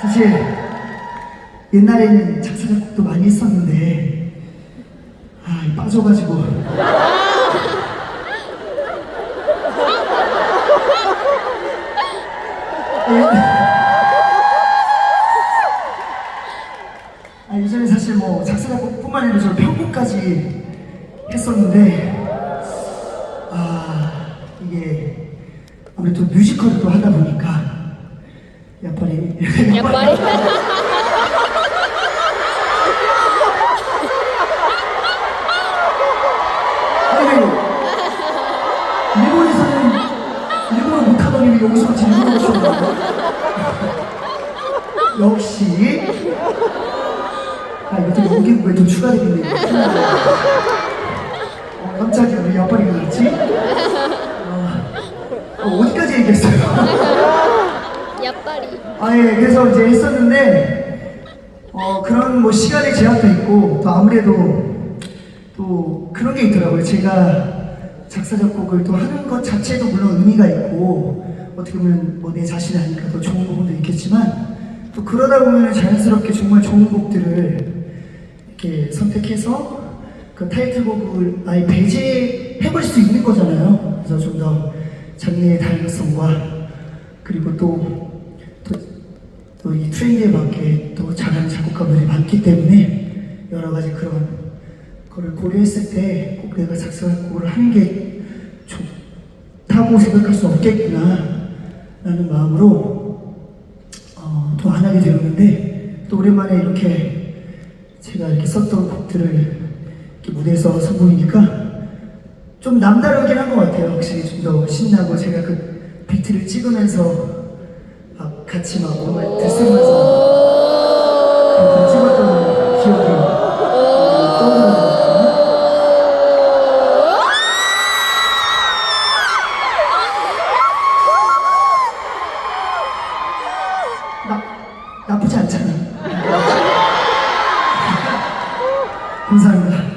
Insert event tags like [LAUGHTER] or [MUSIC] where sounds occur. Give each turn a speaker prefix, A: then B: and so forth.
A: 사실 옛날에는 작사 작 곡도 많이 했었는데 아 빠져가지고. 아, 예전에 사실 뭐 작사 작곡뿐만 아니라 저 편곡까지 했었는데 아 이게 아무래도 뮤지컬을 또 하다 보니까 약발이 아니 일본에서는 일본어 못하더니 왜 여기서 질문을 하셨나요? 역시 아 이거 또 연기부에 또 추가되겠네요 어, 깜짝이야 왜 약발이가 났지? 어, 어, 어디까지 얘기했어요? 아, 예, 그래서 이제 했었는데, 어, 그런 뭐 시간의 제약도 있고, 또 아무래도 또 그런 게 있더라고요. 제가 작사, 작곡을 또 하는 것 자체도 물론 의미가 있고, 어떻게 보면 뭐 내 자신을 하니까 더 좋은 부분도 있겠지만, 또 그러다 보면 자연스럽게 정말 좋은 곡들을 이렇게 선택해서 그 타이틀곡을 아예 배제해볼 수 있는 거잖아요. 그래서 좀 더 장르의 다양성과 그리고 또 이 트렌드에 맞게 또 잘하는 작곡가들이 많기 때문에 여러 가지 그런 거를 고려했을 때 꼭 내가 작사곡을 하는 게 좋다고 생각할 수 없겠구나 라는 마음으로 어, 또 안 하게 되었는데 또 오랜만에 이렇게 제가 이렇게 썼던 곡들을 이렇게 무대에서 선보이니까 좀 남다르긴 한 것 같아요. 확실히 좀 더 신나고 제가 그 비트를 찍으면서 막 같이 막 음을 들쓰면서 비트를 찍었던 기억이 떠오르거든요. 나, 나쁘지 않잖아요. [LAUGHS] 감사합니다.